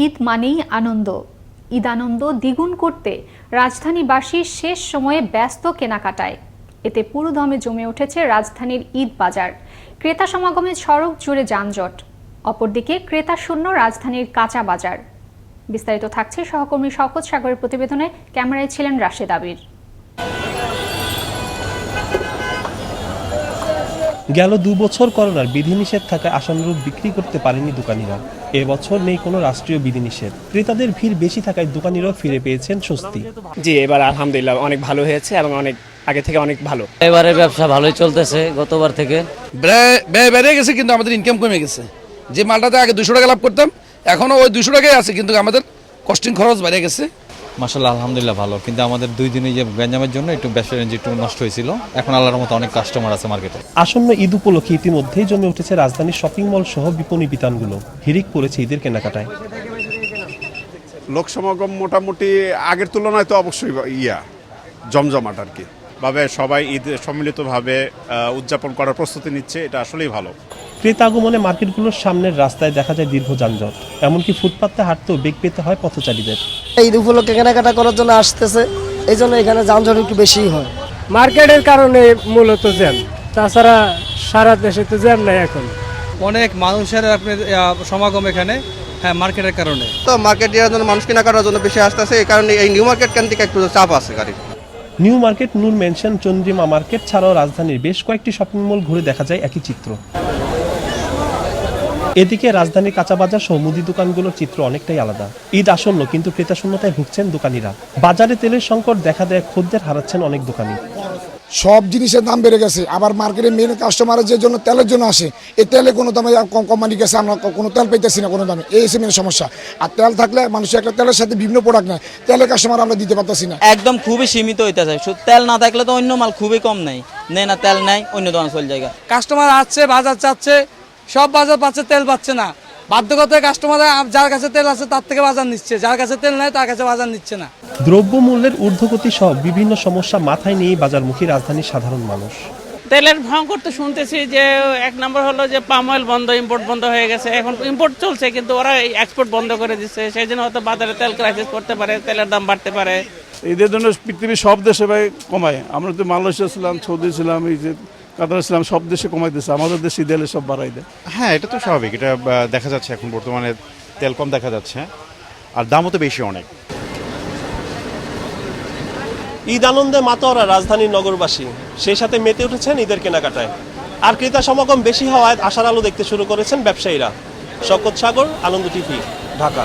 ঈদ মানেই আনন্দ। ঈদ আনন্দ দ্বিগুণ করতে রাজধানীবাসীর শেষ সময়ে ব্যস্ত কেনাকাটায়। এতে পুরোদমে জমে উঠেছে রাজধানীর ঈদ বাজার। ক্রেতা সমাগমে সড়ক জুড়ে যানজট। অপরদিকে ক্রেতা শূন্য রাজধানীর কাঁচা বাজার। বিস্তারিত থাকছে সহকর্মী শকত সাগরের প্রতিবেদনে। ক্যামেরায় ছিলেন রাশেদ আবির। গেল দু বছর করোনার বিধিনিষেধ থাকায় আশানুরূপ বিক্রি করতে পারেনি দোকানিরা। এবছর নেই কোনো রাষ্ট্রীয় বিধিনিষেধ। ক্রেতাদের ভিড় বেশি থাকায় দোকানিরাও ফিরে পেয়েছেন স্বস্তি। জি এবার আলহামদুলিল্লাহ অনেক ভালো হয়েছে এবং অনেক আগে থেকে অনেক ভালো। এবারে ব্যবসা ভালোই চলতেছে গতবার থেকে। ব্যয় ব্যয় বেড়ে গেছে কিন্তু আমাদের ইনকাম কমে গেছে। যে মালটাতে আগে দুশো টাকা লাভ করতাম এখনও ওই দুশো টাকাই আছে কিন্তু আমাদের কস্টিং খরচ বেড়ে গেছে। মাসাল্লাহ আলহামদুলিল্লাহ ভালো। কিন্তু আমাদের দুই দিনে যে গ্যাঞ্জামের জন্য একটু ব্যবসা রেঞ্জ একটু নষ্ট হয়েছিল এখন আল্লাহর মতো অনেক কাস্টমার আছে মার্কেটে আসন্ন ঈদ উপলক্ষে ইতিমধ্যেই জমে উঠেছে রাজধানীর শপিং মল সহ বিপণী বিতানগুলো। হিরিক পড়েছে ঈদের কেনাকাটায়। লোক সমাগম মোটামুটি আগের তুলনায় তো অবশ্যই ইয়া জমজমাট আর কি। ভাবে সবাই ঈদ সম্মিলিতভাবে উদযাপন করার প্রস্তুতি নিচ্ছে এটা আসলেই ভালো। ক্রেতা আগমনে মার্কেটগুলোর সামনের রাস্তায় দেখা যায় দীর্ঘ যানজট। এমনকি ফুটপাতে হাঁটতেও বেগ পেতে হয় পথচারীদের। ঈদ উপলক্ষে কেনাকাটা করার জন্য আসতেছে এই জন্য এখানে যানজট একটু বেশিই হয়। মার্কেটের কারণে মূলত জ্যাম তাছাড়া সারা দেশে তো জ্যাম নাই এখন। অনেক মানুষের আপনার সমাগম এখানে হ্যাঁ মার্কেটের কারণে। তো মার্কেট দেওয়ার জন্য মানুষ কেনাকাটার জন্য বেশি আসতেছে এই কারণে এই নিউ মার্কেট কেন থেকে একটু চাপ আছে গাড়ির। New Market Noor Mansion Chandrima Market ছাড়াও রাজধানীর বেশ কয়েকটি শপিং মল ঘুরে দেখা যায় একই চিত্র। এদিকে রাজধানীর কাঁচা বাজার সহ মুদি দোকানগুলোর চিত্র অনেকটাই আলাদা। ঈদ আসন্ন কিন্তু ক্রেতা শূন্যতায় ভুগছেন দোকানিরা। বাজারে তেলের সংকট দেখা দেয় খদ্দের হারাচ্ছেন অনেক দোকানি। সব জিনিসের দাম বেড়ে গেছে। আবার মার্কেটে মেন কাস্টমারের যে জন্য তেলের জন্য আসে এই তেলে কোনো দামে কোম্পানি গেছে আমরা কোনো তেল পাইতেছি না কোনো দামে। এই মেন সমস্যা। আর তেল থাকলে মানুষের একটা তেলের সাথে বিভিন্ন প্রোডাক্ট নেয়। তেলের কাস্টমার আমরা দিতে পারতেছি না। একদম খুবই সীমিত হইতেছে শুধু তেল না থাকলে তো অন্য মাল খুবই কম নেই। নেই না তেল নাই অন্য দোকান চল জায়গা কাস্টমার আসছে বাজার চাচ্ছে সব বাজার পাচ্ছে তেল পাচ্ছে না। বাধ্যকতায় কাস্টমার যার কাছে তেল আছে তার থেকে বাজার নিচ্ছে। যার কাছে তেল নাই তার কাছে বাজার নিচ্ছে না। দ্রব্যমূল্যের ঊর্ধ্বগতি সহ বিভিন্ন সমস্যা মাথায় নিয়েই বাজারমুখী রাজধানীর সাধারণ মানুষ। তেলের ভয়ঙ্কর তো শুনতেছি যে এক নম্বর হলো যে পাম অয়েল বন্ধ ইম্পোর্ট বন্ধ হয়ে গেছে। এখন ইম্পোর্ট চলছে কিন্তু ওরা এক্সপোর্ট বন্ধ করে দিচ্ছে। সেই জন্য হয়তো বাজারে তেল ক্রাইসিস করতে পারে তেলের দাম বাড়তে পারে। ঈদের জন্য পৃথিবীর সব দেশে ভাই কমায়। আমরা তো মালয়েশিয়া ছিলাম সৌদি ছিলাম এই যে কাতার ছিলাম সব দেশে কমাই দিচ্ছে আমাদের দেশে ঈদের সব বাড়াই দেয়। হ্যাঁ এটা তো স্বাভাবিক এটা দেখা যাচ্ছে এখন বর্তমানে তেল কম দেখা যাচ্ছে আর দামও তো বেশি অনেক। ঈদ আনন্দে মাতোয়ারা রাজধানীর নগরবাসী সেই সাথে মেতে উঠেছেন ঈদের কেনাকাটায়। আর ক্রেতা সমাগম বেশি হওয়ায় আশার আলো দেখতে শুরু করেছেন ব্যবসায়ীরা। শকত সাগর আনন্দ টিভি ঢাকা।